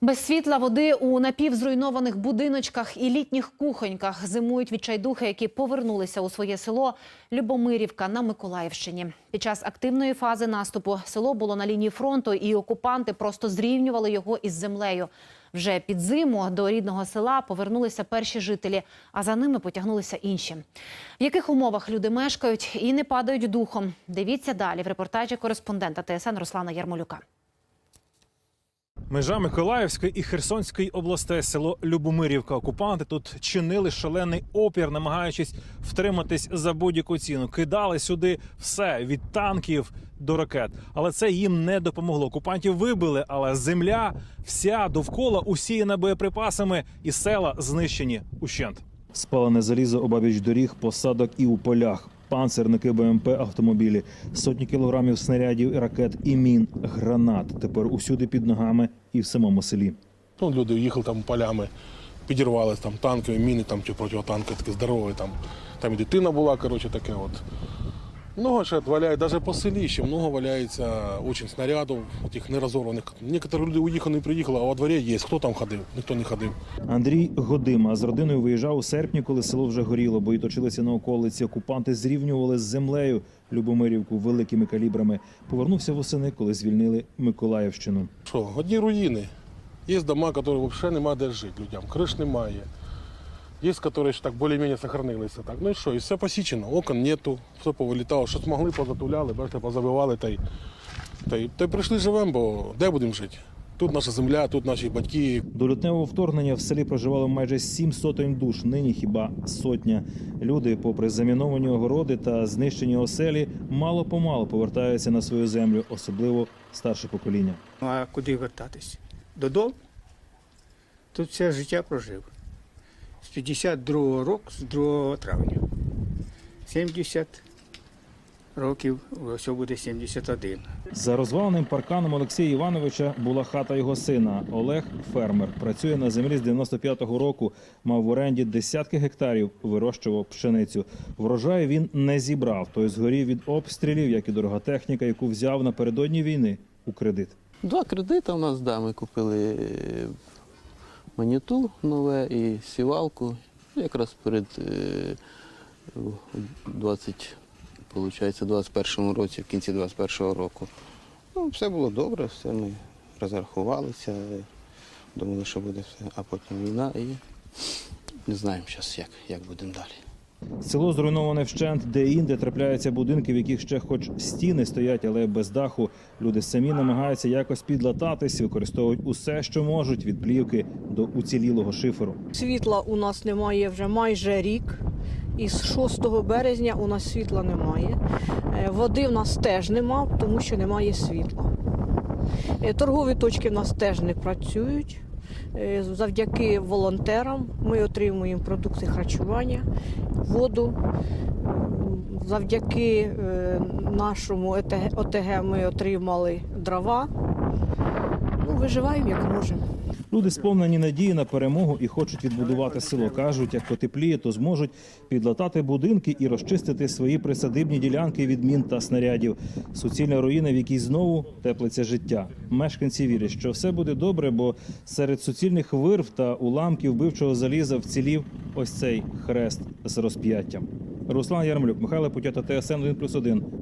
Без світла, води у напівзруйнованих будиночках і літніх кухоньках зимують відчайдухи, які повернулися у своє село Любомирівка на Миколаївщині. Під час активної фази наступу село було на лінії фронту, і окупанти просто зрівнювали його із землею. Вже під зиму до рідного села повернулися перші жителі, а за ними потягнулися інші. В яких умовах люди мешкають і не падають духом? Дивіться далі в репортажі кореспондента ТСН Руслана Ярмолюка. Межа Миколаївської і Херсонської областей, село Любомирівка. Окупанти тут чинили шалений опір, намагаючись втриматись за будь-яку ціну. Кидали сюди все від танків до ракет. Але це їм не допомогло. Окупантів вибили, але земля вся довкола усіяна боєприпасами, і села знищені ущент. Спалене залізо обабіч доріг, посадок і у полях. Панцерники БМП, автомобілі, сотні кілограмів снарядів, ракет і мін, гранат. Тепер усюди під ногами і в самому селі. Ну, люди їхали там полями, підірвались там танки, міни там чи протитанки, такі здорові. Там, там і дитина була, коротше, таке от. Много ще валяє, навіть по селі ще много валяється очень снарядів, тих нерозорваних. Некоторі люди уїхали, не приїхали, а во дворі є. Хто там ходив? Ніхто не ходив. Андрій Годима з родиною виїжджав у серпні, коли село вже горіло, бої точилися на околиці. Окупанти зрівнювали з землею Любомирівку великими калібрами. Повернувся восени, коли звільнили Миколаївщину. Що, одні руїни. Є дома, які взагалі немає де жити людям. Криш немає. Є, які ще так більш-менш сохранилися. Так. Ну і що, і все посічено, окон нету, все повилітало, що змогли, позатуляли, бачите, позабивали та й, та й, та й прийшли живемо, бо де будемо жити? Тут наша земля, тут наші батьки, До лютневого вторгнення в селі проживало майже сім сотень душ. Нині хіба сотня. Люди, попри заміновані огороди та знищені оселі, мало помалу повертаються на свою землю, особливо старше покоління. Ну, а куди вертатись? Додому? Тут все життя прожив. З 52-го року, з 2 травня. 70 років, ось буде 71. За розваленим парканом Олексія Івановича була хата його сина. Олег фермер. Працює на землі з 95-го року. Мав в оренді десятки гектарів, вирощував пшеницю. Врожай він не зібрав. Той згорів від обстрілів, як і дорога техніка, яку взяв напередодні війни у кредит. Два кредити у нас, да, ми купили маніту нове і сівалку. Якраз перед е, 20, получається, 21 році, в кінці 21 року. Ну, все було добре, все ми розрахувалися, думали, що буде все, а потім війна і не знаємо зараз, як, як будемо далі. Село зруйноване вщент, де інде трапляються будинки, в яких ще хоч стіни стоять, але без даху. Люди самі намагаються якось підлататись, використовують усе, що можуть, від плівки до уцілілого шиферу. Світла у нас немає вже майже рік. І з 6 березня у нас світла немає. Е, Води в нас теж нема, тому що немає світла. Е, Торгові точки в нас теж не працюють. Е, Завдяки волонтерам ми отримуємо продукти харчування, воду. Завдяки е, нашому ОТГ ми отримали дрова. Ну, виживаємо як можемо. Люди сповнені надії на перемогу і хочуть відбудувати село. кажуть, як потепліє, то зможуть підлатати будинки і розчистити свої присадибні ділянки від мін та снарядів. Суцільна руїна, в якій знову теплиться життя. Мешканці вірять, що все буде добре, бо серед суцільних вирв та уламків вбивчого заліза вцілів ось цей хрест з розп'яттям. Руслан Ярмолюк, Михайло Путята, ТСН 1+,1.